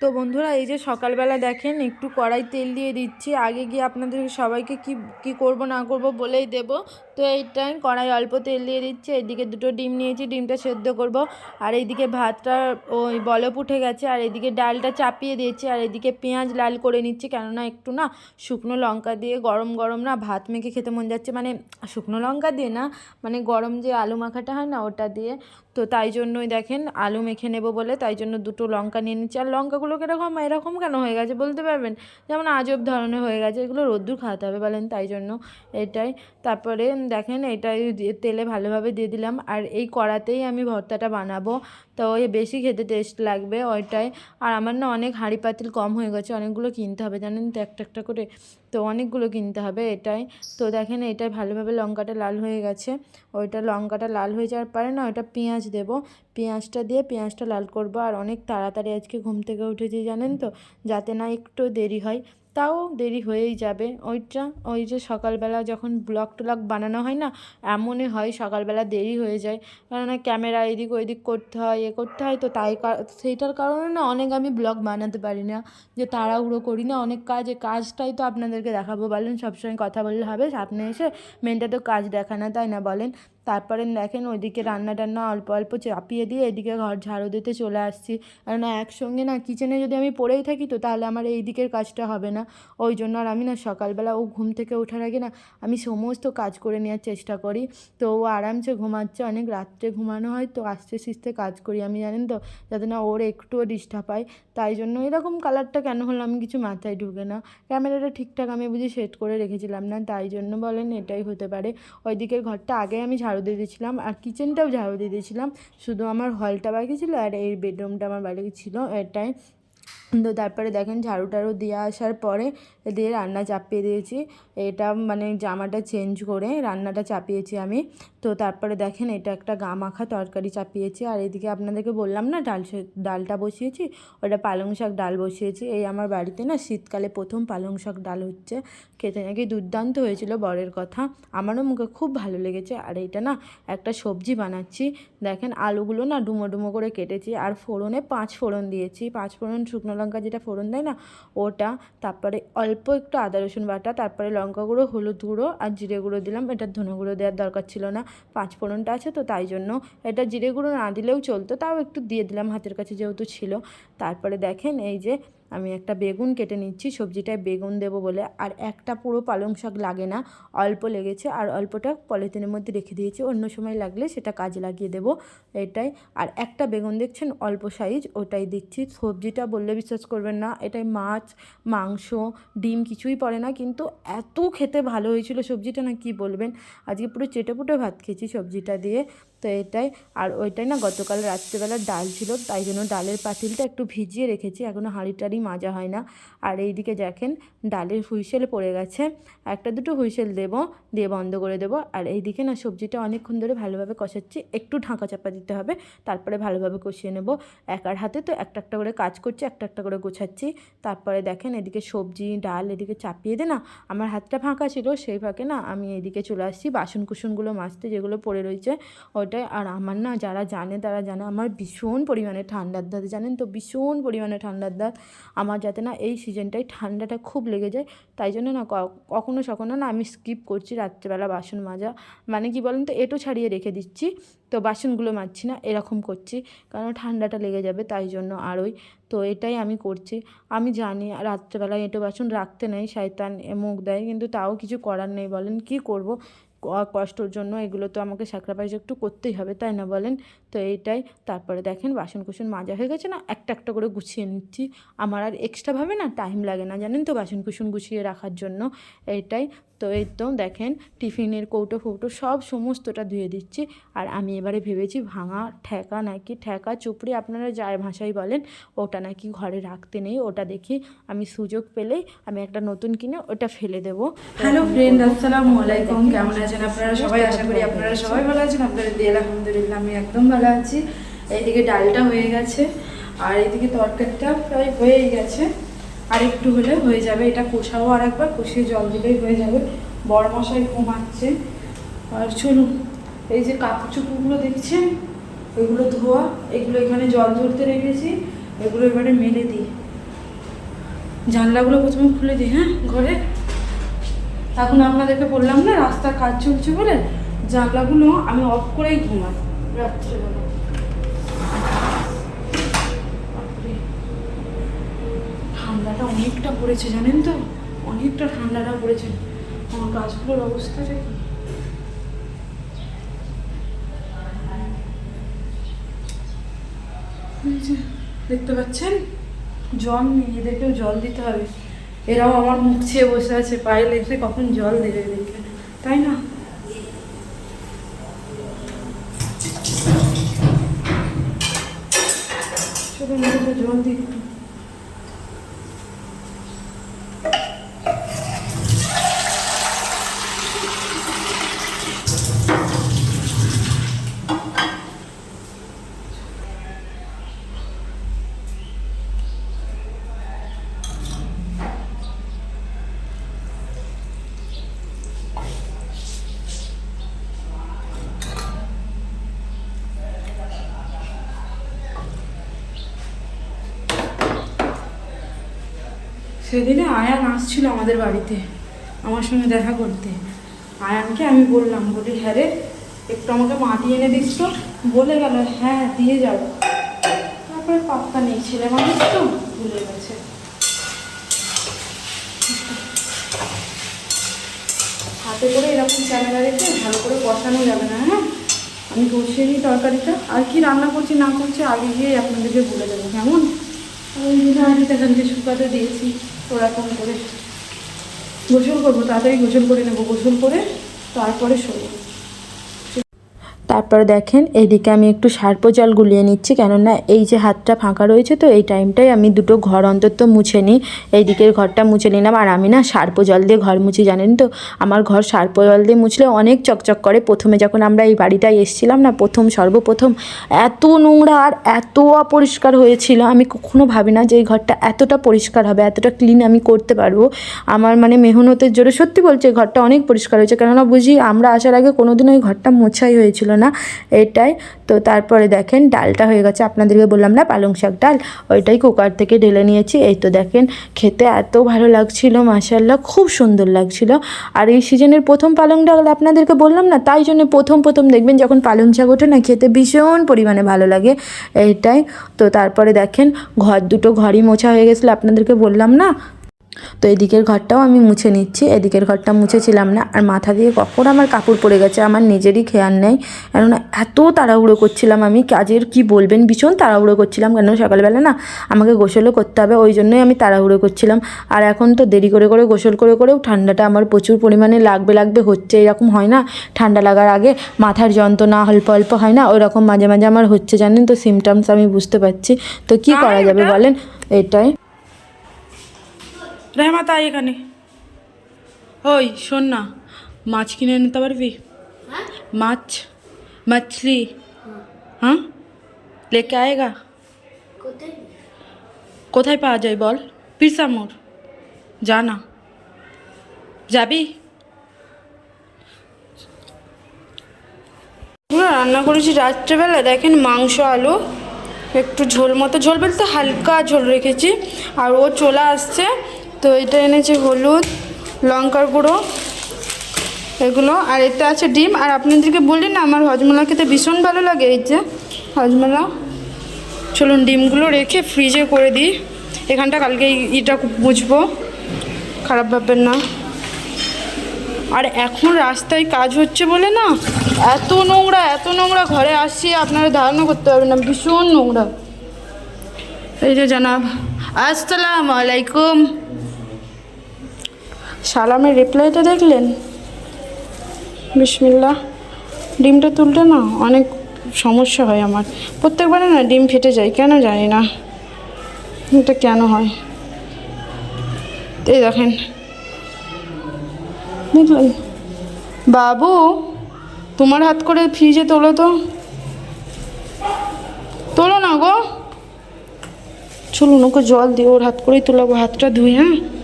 তো বন্ধুরা, এই যে সকালবেলা দেখেন, একটু কড়াই তেল দিয়ে দিচ্ছি। আগে গিয়ে আপনাদের সবাইকে কি কি করব না করব বলেই দেব। তো এইটাই কড়াই অল্প তেল দিয়ে দিচ্ছি। এদিকে দুটো ডিম নিয়েছি, ডিমটা সেদ্ধ করব। আর এইদিকে ভাতটা ওই বলপ উঠে গেছে। আর এদিকে ডালটা চাপিয়ে দিয়েছি। আর এদিকে পেঁয়াজ লাল করে নিচ্ছি। কেননা একটু না শুকনো লঙ্কা দিয়ে গরম গরম না ভাত মেখে খেতে মন যাচ্ছে। মানে শুকনো লঙ্কা দিয়ে না মানে গরম যে আলু মাখাটা হয় না ওটা দিয়ে। তো তাই জন্যই দেখেন আলু মেখে নেব বলে তাই জন্য দুটো লঙ্কা নিয়ে নিচ্ছি। আর লঙ্কাগুলো কীরকম, এরকম কেন হয়ে গেছে বলতে পারবেন? যেমন আজব ধরনের হয়ে গেছে। এগুলো রোদ্দুর খাওয়াতে হবে বলেন তাই জন্য এটাই। তারপরে দেখেন দিয়ে তেলে ভালোভাবে দিয়ে দিলাম। আর এই কড়াতেই আমি ভর্তাটা বানাবো। তো বেশি খেতে টেস্ট লাগবে ওইটাই। আর আমার না অনেক হাঁড়ি পাতিল কম হয়ে গেছে, অনেকগুলো কিনতে হবে। জানেন তো, একটা একটা করে তো অনেকগুলো কিনতে হবে এটাই। তো দেখেন এটাই ভালোভাবে লঙ্কাটা লাল হয়ে গেছে। ওইটা লঙ্কাটা লাল হয়ে যাওয়ার পরে না ওইটা পেঁয়াজ দেবো। পেঁয়াজটা দিয়ে পেঁয়াজটা লাল করব। আর অনেক তাড়াতাড়ি আজকে ঘুম থেকে উঠেছি জানেন তো, যাতে না একটু দেরি হয়। তাও দেরি হয়েই যাবে। ওইটা, ওই যে সকালবেলা যখন ব্লগ ট্লগ বানানো হয় না, এমনই হয় সকালবেলা দেরি হয়ে যায়। কেননা ক্যামেরা এদিক ওইদিক করতে হয়, এ করতে হয়, তো তাই সেইটার কারণে না অনেক আমি ব্লগ বানাতে পারি না। যে তাড়াহুড়ো করি না, অনেক কাজে, কাজটাই তো আপনাদেরকে দেখাবো বলেন, সবসময় কথা বললে হবে, সামনে এসে মেনটা তো কাজ দেখানো তাই না বলেন? তারপরে দেখেন ওইদিকে রান্না টান্না অল্প অল্প চাপিয়ে দিয়ে এদিকে ঘর ঝাড়ু দিতে চলে আসছি। না একসঙ্গে না কিচেনে যদি আমি পড়েই থাকি তো তাহলে আমার এই দিকের কাজটা হবে না। ওই জন্য আর আমি না সকালবেলা ও ঘুম থেকে ওঠার আগে না আমি সমস্ত কাজ করে নেওয়ার চেষ্টা করি। তো ও আরামসে ঘুমাচ্ছে, অনেক রাত্রে ঘুমানো হয় তো আস্তে সিস্তে কাজ করি আমি জানেন তো, যাতে না ওর একটুও ডিস্টার্ব হয় তাই জন্য এরকম কালারটা কেন হলো আমি কিছু মাথায় ঢুকে না। ক্যামেরাটা ঠিকঠাক আমি বুঝি সেট করে রেখেছিলাম না, তাই জন্য বলেন এটাই হতে পারে। ওই দিকের ঘরটা আগে আমি ঝাড়ু দিয়ে দিয়েছিলাম আর কিচেনটাও ঝাড়ু দিয়ে দিয়েছিলাম। শুধু আমার হলটা বাকি ছিল আর এই বেডরুমটা আমার বাড়ি ছিল এটাই তো তারপরে দেখেন ঝাড়ু টাড়ু দিয়ে আসার পরে দিয়ে রান্না চাপিয়ে দিয়েছি। এটা মানে জামাটা চেঞ্জ করে রান্নাটা চাপিয়েছি আমি। তো তারপরে দেখেন এটা একটা গা মাখা তরকারি চাপিয়েছি। আর এদিকে আপনাদেরকে বললাম না, ডাল ডালটা বসিয়েছি, ওটা পালং শাক ডাল বসিয়েছি। এই আমার বাড়িতে না শীতকালে প্রথম পালং শাক ডাল হচ্ছে। খেতে নাকি দুর্দান্ত হয়েছিল বরের কথা। আমারও মুখে খুব ভালো লেগেছে। আর এটা না একটা সবজি বানাচ্ছি। দেখেন আলুগুলো না ডুমো ডুমো করে কেটেছি। আর ফোড়নে পাঁচ ফোড়ন দিয়েছি। পাঁচ ফোড়ন শুকনো লঙ্কা যেটা ফোড়ন দেয় না, ওটা, তারপরে অল্প একটু আদা, রসুন বাটা, তারপরে লঙ্কা গুঁড়ো, হলুদ গুঁড়ো আর জিরে গুঁড়ো দিলাম। এটা ধনে গুঁড়ো দেওয়ার দরকার ছিল না, পাঁচ ফোড়নটা আছে তো তাই জন্য। এটা জিরে গুঁড়ো না দিলেও চলতো, তাও একটু দিয়ে দিলাম হাতের কাছে যেহেতু ছিল। তারপরে দেখেন এই যে আমি একটা বেগুন কেটে নিচ্ছি, সবজিটায় বেগুন দেবো বলে। আর একটা পুরো পালং শাক লাগে না, অল্প লেগেছে। আর অল্পটা পলিথিনের মধ্যে রেখে দিয়েছি, অন্য সময় লাগলে সেটা কাজে লাগিয়ে দেবো, এটাই। আর একটা বেগুন দেখছেন, অল্প সাইজ, ওটাই দিচ্ছি। সবজিটা বললে বিশ্বাস করবেন না, এটাই মাছ, মাংস, ডিম কিছুই পড়ে না, কিন্তু এত খেতে ভালো হয়েছিল সবজিটা, না কি বলবেন? আজকে পুরো চেটে পুটে ভাত খেয়েছি সবজিটা দিয়ে, তো এটাই। আর ওইটাই না গতকাল রাত্রেবেলা ডাল ছিল, তাই জন্য ডালের পাতিলটা একটু ভিজিয়ে রেখেছি এখনও হাঁড়ি টাড়ি মাজা হয় না। আর এইদিকে দেখেন ডালের হুইসেল পড়ে গেছে। একটা দুটো হুইসেল দেব, দিয়ে বন্ধ করে দেবো। আর এইদিকে না সবজিটা অনেকক্ষণ ধরে ভালোভাবে কষাচ্ছি। একটু ঢাকা চাপা দিতে হবে, তারপরে ভালোভাবে কষিয়ে নেব। একার হাতে তো একটা একটা করে কাজ করছি, একটা একটা করে গোছাচ্ছি। তারপরে দেখেন এদিকে সবজি, ডাল এদিকে চাপিয়ে দে না, আমার হাতটা ফাঁকা ছিল, সেই ফাঁকে না আমি এদিকে চলে আসছি। বাসন কুসনগুলো মাজতে যেগুলো পড়ে রয়েছে, ওটাই। আর আমার না যারা জানে তারা জানে, আমার ভীষণ পরিমাণে ঠান্ডার দাঁত, জানেন তো? ভীষণ পরিমাণে ঠান্ডার দাঁত। আমার যাতে না এই সিজনটাই ঠান্ডাটা খুব লেগে যায়। তাই জন্য না কখনো সখনো না আমি স্কিপ করছি রাত্রেবেলা বাসন মাজা। মানে কি বলেন তো, এটো ছাড়িয়ে রেখে দিচ্ছি। তো বাসনগুলো মাজছি না, এরকম করছি। কারণ ঠান্ডাটা লেগে যাবে তাই জন্য আরোই তো এটাই আমি করছি। আমি জানি রাত্রেবেলায় এঁটো বাসন রাখতে নেই, শয়তান মুখ দেয়, কিন্তু তাও কিছু করার নেই। বলেন কি করব? কষ্টর জন্য এগুলো তো আমাকে স্যাক্রিফাইস একটু করতেই হবে, তাই না বলেন? তো এইটাই। তারপরে দেখেন বাসন কুসন মাজা হয়ে গেছে না, একটা একটা করে গুছিয়ে নিচ্ছি। আমার আর এক্সট্রাভাবে না টাইম লাগে না জানেন তো বাসন কুসন গুছিয়ে রাখার জন্য। এইটাই। তো তো দেখেন, টিফিনের কৌটো ফৌটো সব সমস্তটা ধুয়ে দিচ্ছি। আর আমি এবারে ভেবেছি ভাঙা ঠেকা নাকি ঠেকা চুপড়ি, আপনারা যায় ভাষায় বলেন, ওটা নাকি ঘরে রাখতে নেই, ওটা দেখি আমি সুযোগ পেলেই আমি একটা নতুন কিনে ওটা ফেলে দেবো। হ্যালো ফ্রেন্ড, আসসালামু আলাইকুম, কেমন আছেন আপনারা? সবাই আশা করি আপনারা সবাই ভালো আছেন। আপনাদের দিয়ে আলহামদুলিল্লাহ আমি একদম ভালো আছি। এইদিকে ডালটা হয়ে গেছে, আর এইদিকে তরকারিটা প্রায় হয়েই গেছে। আর একটু হলে হয়ে যাবে। এটা কষাও আর একবার কষিয়ে জল দিলেই হয়ে যাবে। বড় মশাই ঘুমাচ্ছে। আর চলুন, এই যে কাপড় দেখছেন? ওইগুলো ধোয়া, এগুলো এখানে জল ধরতে রেখেছি, এগুলো এবারে মেলে দিই। জানলাগুলো প্রথমে খুলে দিই হ্যাঁ ঘরে? এখন আপনাদেরকে বললাম না, রাস্তার কাজ চলছে বলে? জানলাগুলো আমি অফ করেই ঘুমাই। রাত্রেবেলা। ঠান্ডাটা অনেকটা পড়েছে, জানেন তো? অনেকটা ঠান্ডাটা পড়েছে। আমার গাছগুলোর অবস্থাটা কি দেখতে পাচ্ছেন? জল নেই, এদেরকেও জল দিতে হবে। এরাও আমার মুখ ছেয়ে বসে আছে, পায়ে লেগে কখন জল দেবে এদেরকে তাই না? জল দিই। সেদিনে আয়ান আসছিল আমাদের বাড়িতে, আমার সঙ্গে দেখা করতে। আয়ানকে আমি বললাম, বলি হ্যাঁ রে, একটু আমাকে মাটি এনে দিস তো। বলে গেল হ্যাঁ দিয়ে যাব। তারপরে পাত্তা নেই, ছেলে মানুষ তো, ভুলে গেছে। হাতে করে এরকম ক্যামেরা রেখে ভালো করে বসানো যাবে না হ্যাঁ? আমি বসিয়ে নিই তরকারিটা। আর কি রান্না করছি না করছি আগে গিয়ে আপনাদেরকে বলে দেবো, কেমন? ওই করে গোসল করব তাড়াতাড়ি গোসল করে নেব গোসল করে তারপরে শোবো। তারপরে দেখেন এইদিকে আমি একটু সার্প জল গুলিয়ে নিচ্ছি, কেননা এই যে হাতটা ফাঁকা রয়েছে তো, এই টাইমটাই আমি দুটো ঘর অন্তত মুছে নিই। এই দিকের ঘরটা মুছে নিলাম, আর আমি না সার্প জল দিয়ে ঘর মুছি, জানেন তো? আমার ঘর সার্প জল দিয়ে মুছলে অনেক চকচক করে। প্রথমে যখন আমরা এই বাড়িটায় এসেছিলাম না, প্রথম, সর্বপ্রথম, এত নোংরা আর এত অপরিষ্কার হয়েছিল। আমি কখনো ভাবি না যে এই ঘরটা এতটা পরিষ্কার হবে, এতটা ক্লিন আমি করতে পারব। আমার মানে মেহনতের জোরে সত্যি বলছে, এই ঘরটা অনেক পরিষ্কার হয়েছে। কেননা বুঝি আমরা আসার আগে কোনোদিন ওই ঘরটা মোছাই হয়েছিল না, এটাই। তো তারপরে দেখেন, ডালটা হয়ে গেছে। আপনাদেরকে বললাম না, পালং শাক ডাল? ওইটাই কুকার থেকে ঢেলে নিয়েছি। এই তো দেখেন, খেতে এত ভালো লাগছিল মাসাল্লাহ খুব সুন্দর লাগছিল। আর এই সিজনের প্রথম পালং ডাল আপনাদেরকে বললাম না, তাই জন্য প্রথম প্রথম দেখবেন যখন পালং শাক ওঠে না, খেতে ভীষণ পরিমাণে ভালো লাগে। এইটাই। তো তারপরে দেখেন, ঘর, দুটো ঘরই মোছা হয়ে গেছিল, আপনাদেরকে বললাম না তো এদিকের ঘরটাও আমি মুছে নিচ্ছি। এদিকের ঘরটা মুছেছিলাম না। আর মাথা দিয়ে কখন আমার কাপড় পড়ে গেছে আমার নিজেরই খেয়াল নেই। কেননা এত তাড়াহুড়ো করছিলাম আমি। কাজের কি বলবেন? ভীষণ তাড়াহুড়ো করছিলাম। কেন সকালবেলা না আমাকে গোসলও করতে হবে। ওই জন্যই আমি তাড়াহুড়ো করছিলাম। আর এখন তো দেরি করে করে গোসল করে করেও ঠান্ডাটা আমার প্রচুর পরিমাণে লাগবে লাগবে হচ্ছে এরকম হয় না। ঠান্ডা লাগার আগে মাথার যন্ত্রণা অল্প অল্প হয় না? ওই রকম মাঝে মাঝে আমার হচ্ছে জানেন তো সিমটমস আমি বুঝতে পারছি। তো কি করা যাবে বলেন? এটাই। রেহমা তাই এখানে ওই শোন না মাছ কিনে নিতে পারবি মাছ মাছলি হ্যাঁ লেকে আয়েগা কোথায় পাওয়া যায় বল পিসা মোড় যা না যাবি পুরো রান্না করেছি রাত্রেবেলা দেখেন মাংস আলু একটু ঝোল মতো। ঝোল বলতে হালকা ঝোল রেখেছি। আর ও চলে আসছে। তো এটা এনেছে হলুদ, লঙ্কার গুঁড়ো, এগুলো। আর এতে আছে ডিম। আর আপনাদেরকে বললেন না, আমার হজমলা খেতে ভীষণ ভালো লাগে। এই যে হজমলা। চলুন ডিমগুলো রেখে ফ্রিজে করে দিই। এখানটা কালকে ইটা মুছবো খারাপ ভাববেন না। আর এখন রাস্তায় কাজ হচ্ছে বলে না, এত নোংরা এত নোংরা ঘরে আসছি, আপনারা ধারণা করতে পারবেন না, ভীষণ নোংরা। এই যে জানাব, আসসালামু আলাইকুম। সালামের রিপ্লাইটা দেখলেন? বিসমিল্লা ডিমটা তুলতে না অনেক সমস্যা হয় আমার। প্রত্যেকবারে না ডিম ফেটে যায়, কেন জানি না। এটা কেন হয়? এই দেখেন। দেখলেন? বাবু, তোমার হাত করে ফ্রিজে তোলো তো। তোলো না গো। চলুন, ওকে জল দিয়ে ওর হাত করেই তোলাবো, হাতটা ধুই হ্যাঁ?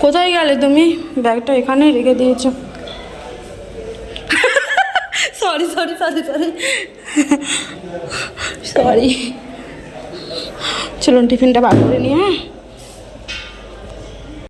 কোথায় গেলে তুমি? ব্যাগটা এখানে রেখে দিয়েছ। Sorry sorry sorry sorry sorry চলুন টিফিনটা বার করে নিয়ে হ্যাঁ?